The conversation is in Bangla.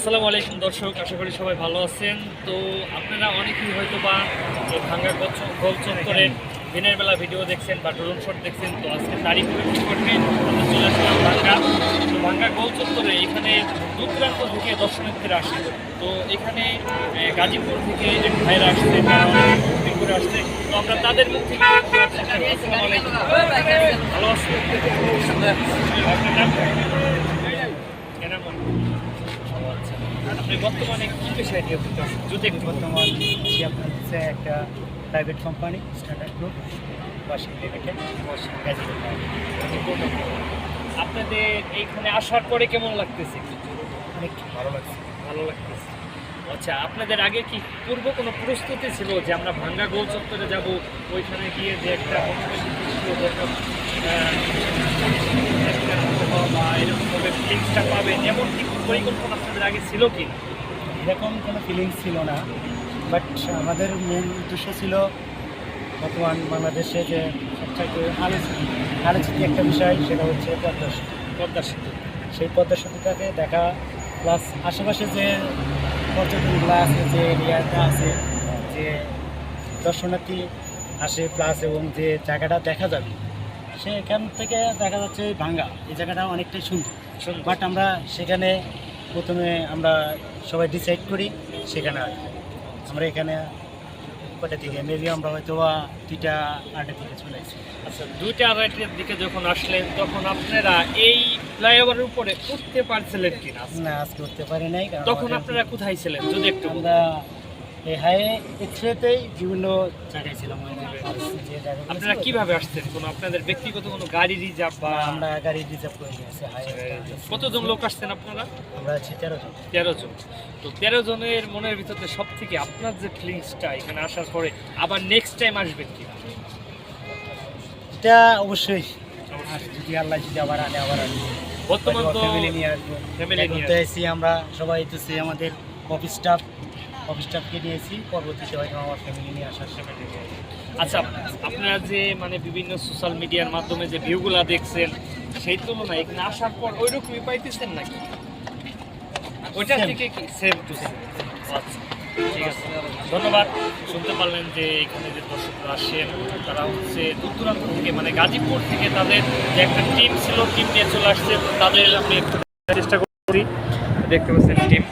আসসালামু আলাইকুম দর্শক, আশা করি সবাই ভালো আছেন। তো আপনারা অনেকেই হয়তো বা এই ভাঙ্গা গোল চত্বরের দিনের বেলা ভিডিও দেখছেন বা ড্রোন শট দেখছেন, তো আজকে তারিখ আমরা চলে আসলাম ভাঙ্গা। তো ভাঙ্গা গোল চত্বরে এখানে দূর দূরান্ত থেকে দর্শনার্থীরা আসে। তো এখানে গাজীপুর থেকে ভাইরা আসছে করে আসছে। তো আমরা তাদের মুখ থেকে ভালো আছেন আপনার নাম এনামুল ভালো আছেন। আপনি বর্তমানে কি পেশায় নিয়োজিত যদি। বর্তমান যে আপনার হচ্ছে একটা private company starter group washing limited Gazipur আপনাদের এইখানে আসার পরে কেমন লাগতেছে? অনেক ভালো লাগছে। ভালো লাগতেছে। আচ্ছা আপনাদের আগে কি পূর্ব কোনো প্রস্তুতি ছিল যে আমরা ভাঙ্গা গোল চত্বরে যাব ওইখানে গিয়ে যে একটা বা এরকমভাবে ফিলিংসটা পাবেন এমন কি পরিকল্পনা আপনাদের আগে ছিল কি? এরকম কোনো ফিলিংস ছিল না বাট আমাদের মেন উদ্দেশ্য ছিল বর্তমান বাংলাদেশে যে সবচাইতে আলোচিত আলোচিত একটা বিষয় সেটা হচ্ছে পদ্মা সেতু। পদ্মা সেতু। সেই পদ্মা সেতুটাকে দেখা প্লাস আশেপাশে যে পর্যটনগুলো আছে যে এরিয়াটা আছে যে দর্শনার্থী আসে প্লাস এবং যে জায়গাটা দেখা যাবে সেখান থেকে দেখা যাচ্ছে ভাঙ্গা। এই জায়গাটা অনেকটাই সুন্দর। বাট আমরা সেখানে প্রথমে আমরা সবাই ডিসাইড করি সেখানে আমরা এখানে কটা থেকে? মেবি আমরা হয়তো দুইটা আটটা থেকে চলে আসছি আচ্ছা দুইটা আড়াইটের দিকে যখন আসলেন তখন আপনারা এই ফ্লাইওভারের উপরে উঠতে পারছিলেন কিনা? না আজকে উঠতে পারি নাই তখন আপনারা কোথায় ছিলেন? যদি একটু আমরা এই হাই এক্সরেতেই বিভিন্ন জায়গায় ছিলাম আপনারা কীভাবে আসছেন? কোনো আপনাদের ব্যক্তিগত কোনো গাড়ি রিজার্ভ বা আমরা গাড়ি রিজার্ভ করে নিয়েছি কতজন লোক আসছেন আপনারা? আমরা আছি তেরো জন। তেরো জন। তো তেরো জনের মনের ভিতরে সব থেকে আপনার যে ফিলিংসটা এখানে আসার পরে আবার নেক্সট টাইম আসবেন কি এটা অবশ্যই। যদি আল্লাহ যদি আবার আনে আবার আসব বর্তমান তো ফ্যামিলি নিয়ে আসব। Family নিয়ে আমরা সবাই এসেছি আমাদের অফিস স্টাফ অফিস স্টাফকে নিয়েছি পরবর্তীতে হয়তো আমার ফ্যামিলি নিয়ে আসার সময় আচ্ছা আপনারা যে মানে বিভিন্ন সোশ্যাল মিডিয়ার মাধ্যমে যে ভিউগুলা দেখছেন সেই তুলনায় এখানে আসার পর ওই রকমই পাইতেছেন নাকি? ওইটা. থেকে কি? সেম টু সেম আচ্ছা ঠিক আছে। ধন্যবাদ। শুনতে পারলেন যে এখানে যে দর্শকরা আসেন তারা হচ্ছে দূর দূরান্ত থেকে মানে গাজীপুর থেকে তাদের যে একটা টিম ছিল টিম নিয়ে চলে আসছে তাদের আমি একটু চেষ্টা করছি দেখতে পাচ্ছেন টিম